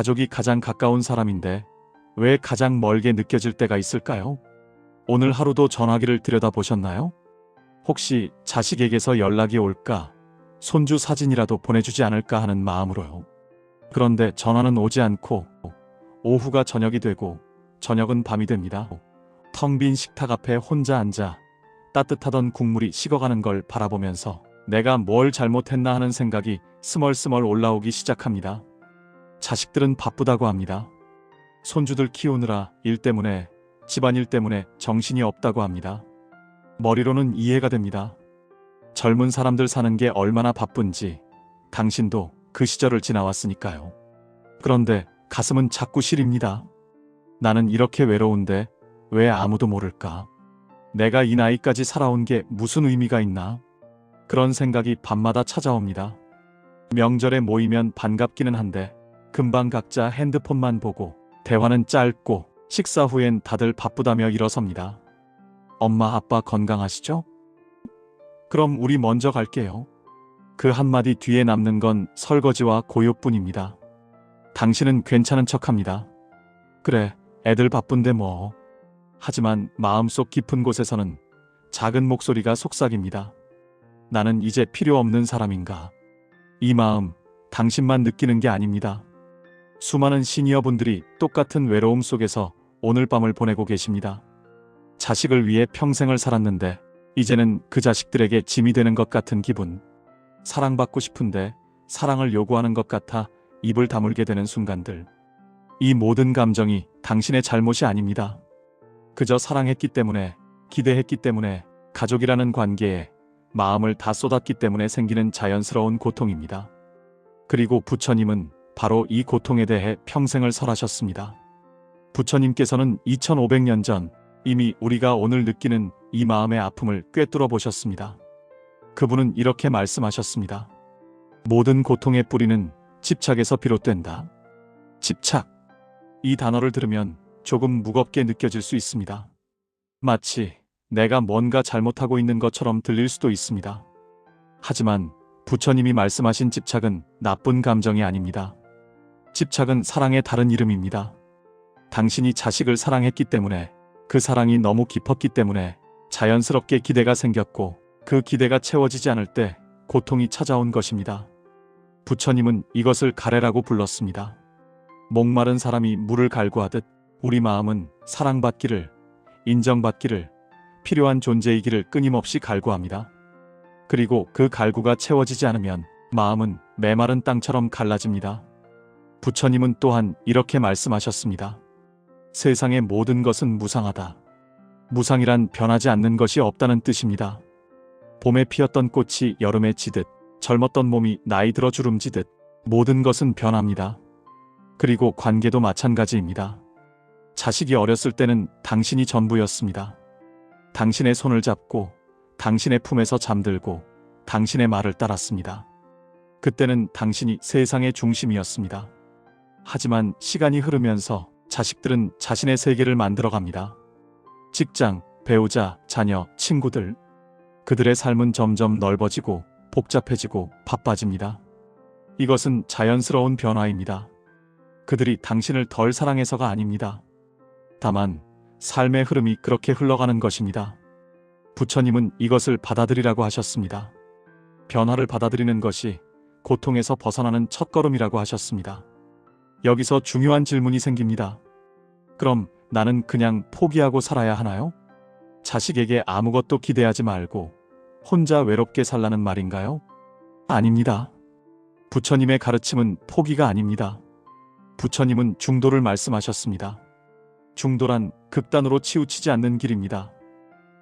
가족이 가장 가까운 사람인데 왜 가장 멀게 느껴질 때가 있을까요? 오늘 하루도 전화기를 들여다보셨나요? 혹시 자식에게서 연락이 올까? 손주 사진이라도 보내주지 않을까 하는 마음으로요. 그런데 전화는 오지 않고 오후가 저녁이 되고 저녁은 밤이 됩니다. 텅 빈 식탁 앞에 혼자 앉아 따뜻하던 국물이 식어가는 걸 바라보면서 내가 뭘 잘못했나 하는 생각이 스멀스멀 올라오기 시작합니다. 자식들은 바쁘다고 합니다. 손주들 키우느라 일 때문에 집안일 때문에 정신이 없다고 합니다. 머리로는 이해가 됩니다. 젊은 사람들 사는 게 얼마나 바쁜지 당신도 그 시절을 지나왔으니까요. 그런데 가슴은 자꾸 시립니다. 나는 이렇게 외로운데 왜 아무도 모를까? 내가 이 나이까지 살아온 게 무슨 의미가 있나? 그런 생각이 밤마다 찾아옵니다. 명절에 모이면 반갑기는 한데 금방 각자 핸드폰만 보고 대화는 짧고 식사 후엔 다들 바쁘다며 일어섭니다. 엄마 아빠 건강하시죠? 그럼 우리 먼저 갈게요. 그 한마디 뒤에 남는 건 설거지와 고요뿐입니다. 당신은 괜찮은 척합니다. 그래, 애들 바쁜데 뭐. 하지만 마음속 깊은 곳에서는 작은 목소리가 속삭입니다. 나는 이제 필요 없는 사람인가. 이 마음, 당신만 느끼는 게 아닙니다. 수많은 시니어분들이 똑같은 외로움 속에서 오늘 밤을 보내고 계십니다. 자식을 위해 평생을 살았는데 이제는 그 자식들에게 짐이 되는 것 같은 기분. 사랑받고 싶은데 사랑을 요구하는 것 같아 입을 다물게 되는 순간들. 이 모든 감정이 당신의 잘못이 아닙니다. 그저 사랑했기 때문에, 기대했기 때문에, 가족이라는 관계에 마음을 다 쏟았기 때문에 생기는 자연스러운 고통입니다. 그리고 부처님은 바로 이 고통에 대해 평생을 설하셨습니다. 부처님께서는 2500년 전 이미 우리가 오늘 느끼는 이 마음의 아픔을 꿰뚫어 보셨습니다. 그분은 이렇게 말씀하셨습니다. 모든 고통의 뿌리는 집착에서 비롯된다. 집착. 이 단어를 들으면 조금 무겁게 느껴질 수 있습니다. 마치 내가 뭔가 잘못하고 있는 것처럼 들릴 수도 있습니다. 하지만 부처님이 말씀하신 집착은 나쁜 감정이 아닙니다. 집착은 사랑의 다른 이름입니다. 당신이 자식을 사랑했기 때문에 그 사랑이 너무 깊었기 때문에 자연스럽게 기대가 생겼고 그 기대가 채워지지 않을 때 고통이 찾아온 것입니다. 부처님은 이것을 가래라고 불렀습니다. 목마른 사람이 물을 갈구하듯 우리 마음은 사랑받기를, 인정받기를, 필요한 존재이기를 끊임없이 갈구합니다. 그리고 그 갈구가 채워지지 않으면 마음은 메마른 땅처럼 갈라집니다. 부처님은 또한 이렇게 말씀하셨습니다. 세상의 모든 것은 무상하다. 무상이란 변하지 않는 것이 없다는 뜻입니다. 봄에 피었던 꽃이 여름에 지듯 젊었던 몸이 나이 들어 주름지듯 모든 것은 변합니다. 그리고 관계도 마찬가지입니다. 자식이 어렸을 때는 당신이 전부였습니다. 당신의 손을 잡고 당신의 품에서 잠들고 당신의 말을 따랐습니다. 그때는 당신이 세상의 중심이었습니다. 하지만 시간이 흐르면서 자식들은 자신의 세계를 만들어갑니다. 직장, 배우자, 자녀, 친구들. 그들의 삶은 점점 넓어지고 복잡해지고 바빠집니다. 이것은 자연스러운 변화입니다. 그들이 당신을 덜 사랑해서가 아닙니다. 다만 삶의 흐름이 그렇게 흘러가는 것입니다. 부처님은 이것을 받아들이라고 하셨습니다. 변화를 받아들이는 것이 고통에서 벗어나는 첫걸음이라고 하셨습니다. 여기서 중요한 질문이 생깁니다. 그럼 나는 그냥 포기하고 살아야 하나요? 자식에게 아무것도 기대하지 말고 혼자 외롭게 살라는 말인가요? 아닙니다. 부처님의 가르침은 포기가 아닙니다. 부처님은 중도를 말씀하셨습니다. 중도란 극단으로 치우치지 않는 길입니다.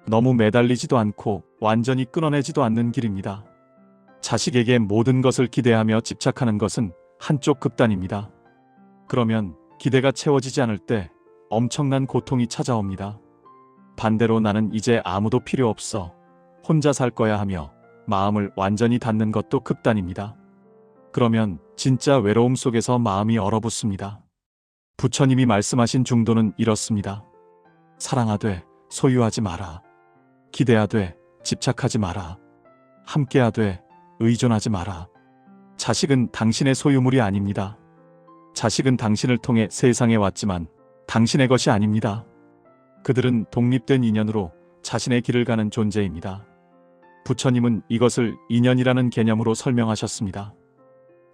너무 매달리지도 않고 완전히 끊어내지도 않는 길입니다. 자식에게 모든 것을 기대하며 집착하는 것은 한쪽 극단입니다. 그러면 기대가 채워지지 않을 때 엄청난 고통이 찾아옵니다. 반대로 나는 이제 아무도 필요 없어. 혼자 살 거야 하며 마음을 완전히 닫는 것도 극단입니다. 그러면 진짜 외로움 속에서 마음이 얼어붙습니다. 부처님이 말씀하신 중도는 이렇습니다. 사랑하되 소유하지 마라. 기대하되 집착하지 마라. 함께하되 의존하지 마라. 자식은 당신의 소유물이 아닙니다. 자식은 당신을 통해 세상에 왔지만 당신의 것이 아닙니다. 그들은 독립된 인연으로 자신의 길을 가는 존재입니다. 부처님은 이것을 인연이라는 개념으로 설명하셨습니다.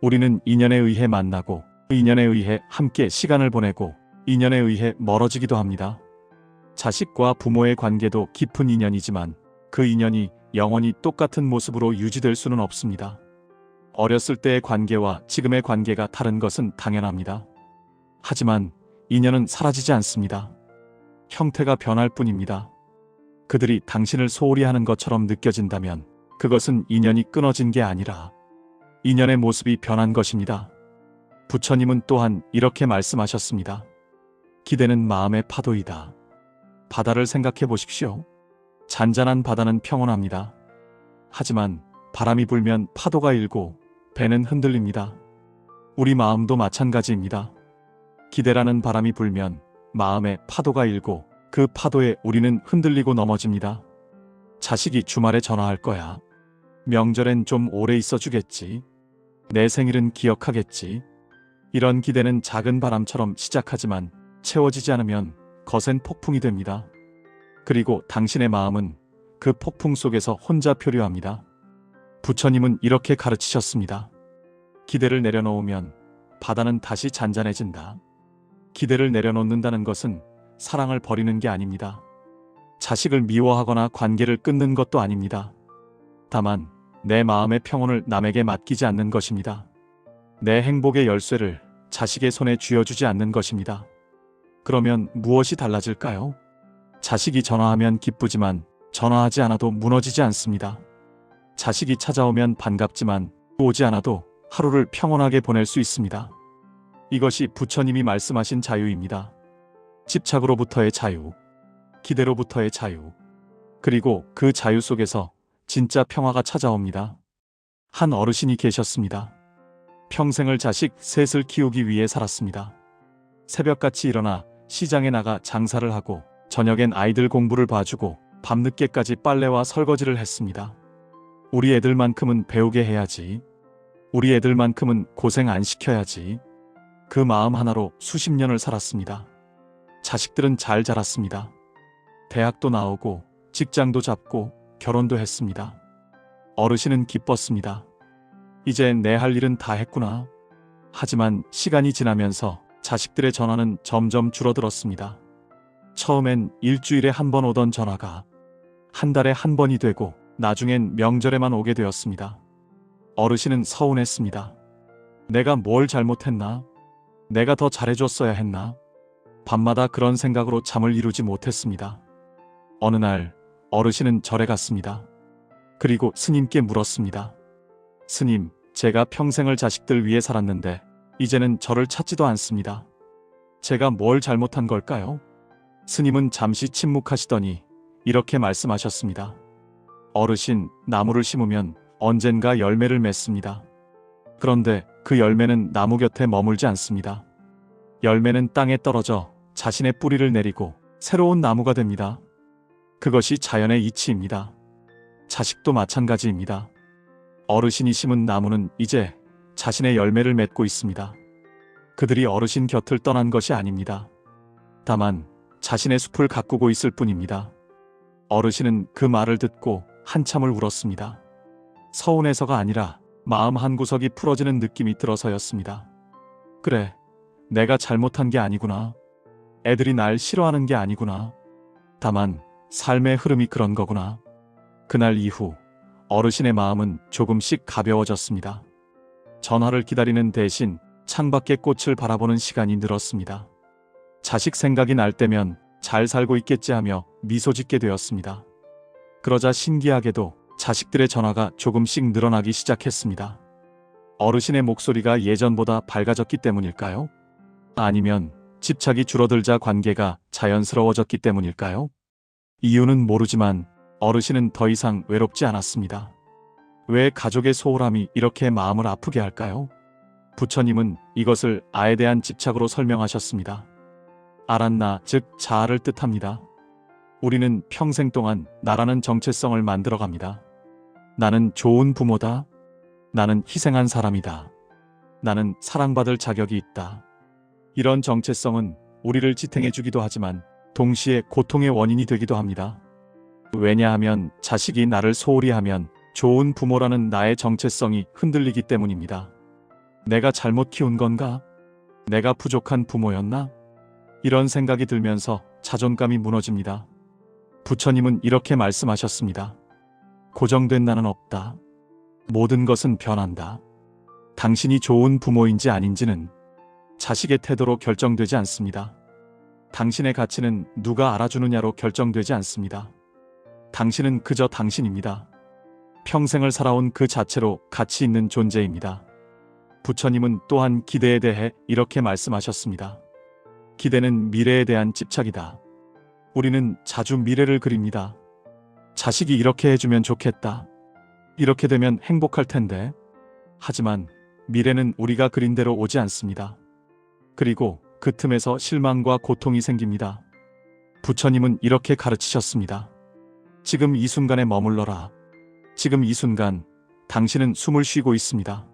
우리는 인연에 의해 만나고 인연에 의해 함께 시간을 보내고 인연에 의해 멀어지기도 합니다. 자식과 부모의 관계도 깊은 인연이지만 그 인연이 영원히 똑같은 모습으로 유지될 수는 없습니다. 어렸을 때의 관계와 지금의 관계가 다른 것은 당연합니다. 하지만 인연은 사라지지 않습니다. 형태가 변할 뿐입니다. 그들이 당신을 소홀히 하는 것처럼 느껴진다면 그것은 인연이 끊어진 게 아니라 인연의 모습이 변한 것입니다. 부처님은 또한 이렇게 말씀하셨습니다. 기대는 마음의 파도이다. 바다를 생각해 보십시오. 잔잔한 바다는 평온합니다. 하지만 바람이 불면 파도가 일고 배는 흔들립니다. 우리 마음도 마찬가지입니다. 기대라는 바람이 불면 마음에 파도가 일고 그 파도에 우리는 흔들리고 넘어집니다. 자식이 주말에 전화할 거야. 명절엔 좀 오래 있어 주겠지. 내 생일은 기억하겠지. 이런 기대는 작은 바람처럼 시작하지만 채워지지 않으면 거센 폭풍이 됩니다. 그리고 당신의 마음은 그 폭풍 속에서 혼자 표류합니다. 부처님은 이렇게 가르치셨습니다. 기대를 내려놓으면 바다는 다시 잔잔해진다. 기대를 내려놓는다는 것은 사랑을 버리는 게 아닙니다. 자식을 미워하거나 관계를 끊는 것도 아닙니다. 다만 내 마음의 평온을 남에게 맡기지 않는 것입니다. 내 행복의 열쇠를 자식의 손에 쥐어주지 않는 것입니다. 그러면 무엇이 달라질까요? 자식이 전화하면 기쁘지만 전화하지 않아도 무너지지 않습니다. 자식이 찾아오면 반갑지만 오지 않아도 하루를 평온하게 보낼 수 있습니다. 이것이 부처님이 말씀하신 자유입니다. 집착으로부터의 자유, 기대로부터의 자유, 그리고 그 자유 속에서 진짜 평화가 찾아옵니다. 한 어르신이 계셨습니다. 평생을 자식 셋을 키우기 위해 살았습니다. 새벽같이 일어나 시장에 나가 장사를 하고 저녁엔 아이들 공부를 봐주고 밤늦게까지 빨래와 설거지를 했습니다. 우리 애들만큼은 배우게 해야지. 우리 애들만큼은 고생 안 시켜야지. 그 마음 하나로 수십 년을 살았습니다. 자식들은 잘 자랐습니다. 대학도 나오고 직장도 잡고 결혼도 했습니다. 어르신은 기뻤습니다. 이제 내 할 일은 다 했구나. 하지만 시간이 지나면서 자식들의 전화는 점점 줄어들었습니다. 처음엔 일주일에 한 번 오던 전화가 한 달에 한 번이 되고 나중엔 명절에만 오게 되었습니다. 어르신은 서운했습니다. 내가 뭘 잘못했나? 내가 더 잘해줬어야 했나? 밤마다 그런 생각으로 잠을 이루지 못했습니다. 어느 날 어르신은 절에 갔습니다. 그리고 스님께 물었습니다. 스님, 제가 평생을 자식들 위해 살았는데 이제는 저를 찾지도 않습니다. 제가 뭘 잘못한 걸까요? 스님은 잠시 침묵하시더니 이렇게 말씀하셨습니다. 어르신, 나무를 심으면 언젠가 열매를 맺습니다. 그런데 그 열매는 나무 곁에 머물지 않습니다. 열매는 땅에 떨어져 자신의 뿌리를 내리고 새로운 나무가 됩니다. 그것이 자연의 이치입니다. 자식도 마찬가지입니다. 어르신이 심은 나무는 이제 자신의 열매를 맺고 있습니다. 그들이 어르신 곁을 떠난 것이 아닙니다. 다만 자신의 숲을 가꾸고 있을 뿐입니다. 어르신은 그 말을 듣고 한참을 울었습니다. 서운해서가 아니라 마음 한구석이 풀어지는 느낌이 들어서였습니다. 그래, 내가 잘못한 게 아니구나. 애들이 날 싫어하는 게 아니구나. 다만 삶의 흐름이 그런 거구나. 그날 이후 어르신의 마음은 조금씩 가벼워졌습니다. 전화를 기다리는 대신 창밖의 꽃을 바라보는 시간이 늘었습니다. 자식 생각이 날 때면 잘 살고 있겠지 하며 미소 짓게 되었습니다. 그러자 신기하게도 자식들의 전화가 조금씩 늘어나기 시작했습니다. 어르신의 목소리가 예전보다 밝아졌기 때문일까요? 아니면 집착이 줄어들자 관계가 자연스러워졌기 때문일까요? 이유는 모르지만 어르신은 더 이상 외롭지 않았습니다. 왜 가족의 소홀함이 이렇게 마음을 아프게 할까요? 부처님은 이것을 아에 대한 집착으로 설명하셨습니다. 알았나, 즉 자아를 뜻합니다. 우리는 평생 동안 나라는 정체성을 만들어 갑니다. 나는 좋은 부모다. 나는 희생한 사람이다. 나는 사랑받을 자격이 있다. 이런 정체성은 우리를 지탱해주기도 하지만 동시에 고통의 원인이 되기도 합니다. 왜냐하면 자식이 나를 소홀히 하면 좋은 부모라는 나의 정체성이 흔들리기 때문입니다. 내가 잘못 키운 건가? 내가 부족한 부모였나? 이런 생각이 들면서 자존감이 무너집니다. 부처님은 이렇게 말씀하셨습니다. 고정된 나는 없다. 모든 것은 변한다. 당신이 좋은 부모인지 아닌지는 자식의 태도로 결정되지 않습니다. 당신의 가치는 누가 알아주느냐로 결정되지 않습니다. 당신은 그저 당신입니다. 평생을 살아온 그 자체로 가치 있는 존재입니다. 부처님은 또한 기대에 대해 이렇게 말씀하셨습니다. 기대는 미래에 대한 집착이다. 우리는 자주 미래를 그립니다. 자식이 이렇게 해주면 좋겠다. 이렇게 되면 행복할 텐데. 하지만 미래는 우리가 그린 대로 오지 않습니다. 그리고 그 틈에서 실망과 고통이 생깁니다. 부처님은 이렇게 가르치셨습니다. 지금 이 순간에 머물러라. 지금 이 순간 당신은 숨을 쉬고 있습니다.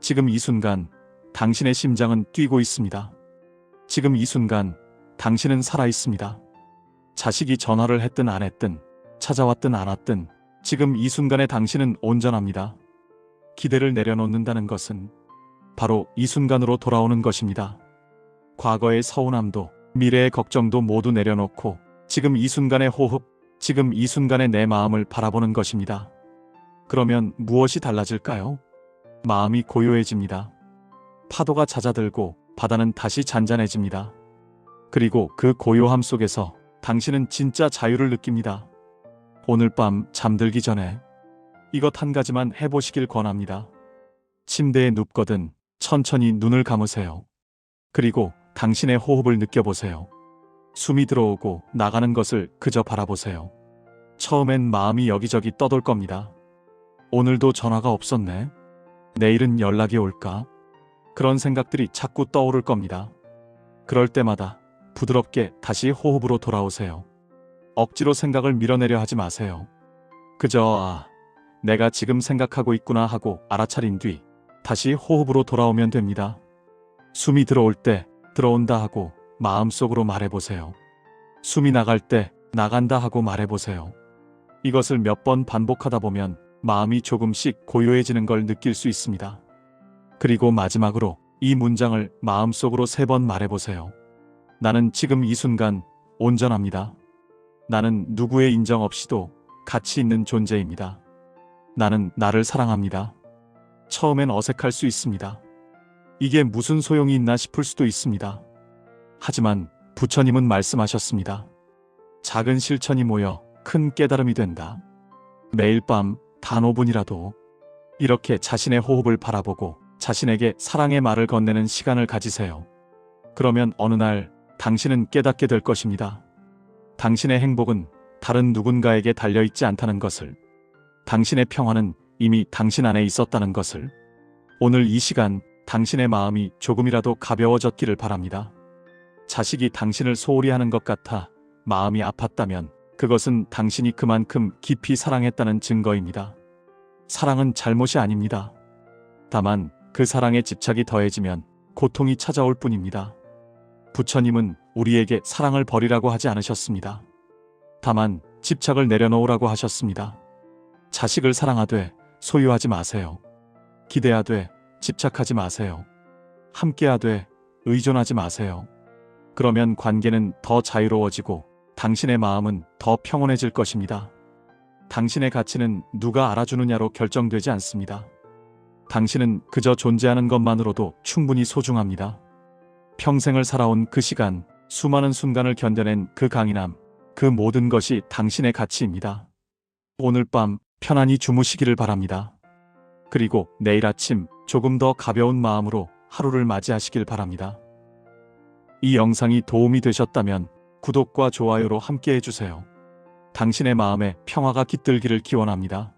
지금 이 순간 당신의 심장은 뛰고 있습니다. 지금 이 순간 당신은 살아 있습니다. 자식이 전화를 했든 안 했든 찾아왔든 안 왔든 지금 이 순간에 당신은 온전합니다. 기대를 내려놓는다는 것은 바로 이 순간으로 돌아오는 것입니다. 과거의 서운함도 미래의 걱정도 모두 내려놓고 지금 이 순간의 호흡, 지금 이 순간의 내 마음을 바라보는 것입니다. 그러면 무엇이 달라질까요? 마음이 고요해집니다. 파도가 잦아들고 바다는 다시 잔잔해집니다. 그리고 그 고요함 속에서 당신은 진짜 자유를 느낍니다. 오늘 밤 잠들기 전에 이것 한 가지만 해보시길 권합니다. 침대에 눕거든 천천히 눈을 감으세요. 그리고 당신의 호흡을 느껴보세요. 숨이 들어오고 나가는 것을 그저 바라보세요. 처음엔 마음이 여기저기 떠돌 겁니다. 오늘도 전화가 없었네. 내일은 연락이 올까? 그런 생각들이 자꾸 떠오를 겁니다. 그럴 때마다 부드럽게 다시 호흡으로 돌아오세요. 억지로 생각을 밀어내려 하지 마세요. 그저 아, 내가 지금 생각하고 있구나 하고 알아차린 뒤 다시 호흡으로 돌아오면 됩니다. 숨이 들어올 때 들어온다 하고 마음속으로 말해보세요. 숨이 나갈 때 나간다 하고 말해보세요. 이것을 몇 번 반복하다 보면 마음이 조금씩 고요해지는 걸 느낄 수 있습니다. 그리고 마지막으로 이 문장을 마음속으로 세 번 말해보세요. 나는 지금 이 순간 온전합니다. 나는 누구의 인정 없이도 가치 있는 존재입니다. 나는 나를 사랑합니다. 처음엔 어색할 수 있습니다. 이게 무슨 소용이 있나 싶을 수도 있습니다. 하지만 부처님은 말씀하셨습니다. 작은 실천이 모여 큰 깨달음이 된다. 매일 밤 단 5분이라도 이렇게 자신의 호흡을 바라보고 자신에게 사랑의 말을 건네는 시간을 가지세요. 그러면 어느 날 당신은 깨닫게 될 것입니다. 당신의 행복은 다른 누군가에게 달려있지 않다는 것을, 당신의 평화는 이미 당신 안에 있었다는 것을, 오늘 이 시간 당신의 마음이 조금이라도 가벼워졌기를 바랍니다. 자식이 당신을 소홀히 하는 것 같아 마음이 아팠다면 그것은 당신이 그만큼 깊이 사랑했다는 증거입니다. 사랑은 잘못이 아닙니다. 다만 그 사랑에 집착이 더해지면 고통이 찾아올 뿐입니다. 부처님은 우리에게 사랑을 버리라고 하지 않으셨습니다. 다만 집착을 내려놓으라고 하셨습니다. 자식을 사랑하되 소유하지 마세요. 기대하되 집착하지 마세요. 함께하되 의존하지 마세요. 그러면 관계는 더 자유로워지고 당신의 마음은 더 평온해질 것입니다. 당신의 가치는 누가 알아주느냐로 결정되지 않습니다. 당신은 그저 존재하는 것만으로도 충분히 소중합니다. 평생을 살아온 그 시간, 수많은 순간을 견뎌낸 그 강인함, 그 모든 것이 당신의 가치입니다. 오늘 밤 편안히 주무시기를 바랍니다. 그리고 내일 아침 조금 더 가벼운 마음으로 하루를 맞이하시길 바랍니다. 이 영상이 도움이 되셨다면 구독과 좋아요로 함께 해 주세요. 당신의 마음에 평화가 깃들기를 기원합니다.